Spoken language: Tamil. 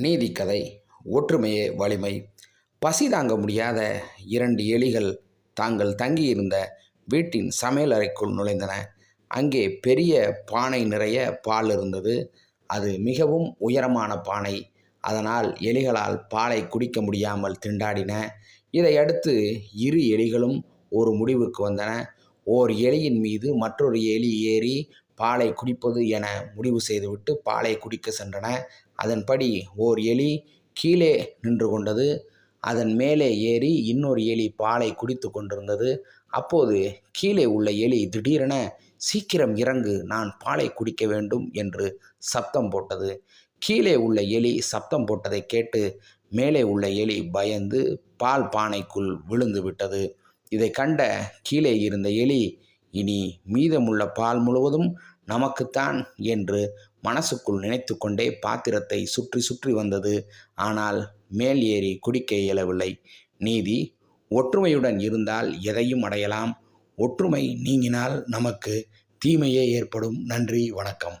நீதிக்கதை ஒற்றுமையே வலிமை. பசி தாங்க முடியாத இரண்டு எலிகள் தாங்கள் தங்கியிருந்த வீட்டின் சமையலறைக்குள் நுழைந்தன. அங்கே பெரிய பானை நிறைய பால் இருந்தது. அது மிகவும் உயரமான பானை. அதனால் எலிகளால் பாலை குடிக்க முடியாமல் திண்டாடின. இதையடுத்து இரு எலிகளும் ஒரு முடிவுக்கு வந்தன. ஓர் எலியின் மீது மற்றொரு எலி ஏறி பாலை குடிப்பது என முடிவு செய்துவிட்டு பாலை குடிக்க சென்றன. அதன்படி ஓர் எலி கீழே நின்று கொண்டது. அதன் மேலே ஏறி இன்னொரு எலி பாலை குடித்து கொண்டிருந்தது. அப்போது கீழே உள்ள எலி திடீரென சீக்கிரம் இறங்கு நான் பாலை குடிக்க வேண்டும் என்று சப்தம் போட்டது. கீழே உள்ள எலி சப்தம் போட்டதை கேட்டு மேலே உள்ள எலி பயந்து பால் பானைக்குள் விழுந்து விட்டது. இதை கண்ட கீழே இருந்த எலி இனி மீதமுள்ள பால் முழுவதும் நமக்குத்தான் என்று மனசுக்குள் நினைத்து கொண்டே பாத்திரத்தை சுற்றி சுற்றி வந்தது. ஆனால் மேல் ஏறி குடிக்க இயலவில்லை. நீதி ஒற்றுமையுடன் இருந்தால் எதையும் அடையலாம். ஒற்றுமை நீங்கினால் நமக்கு தீமையே ஏற்படும். நன்றி வணக்கம்.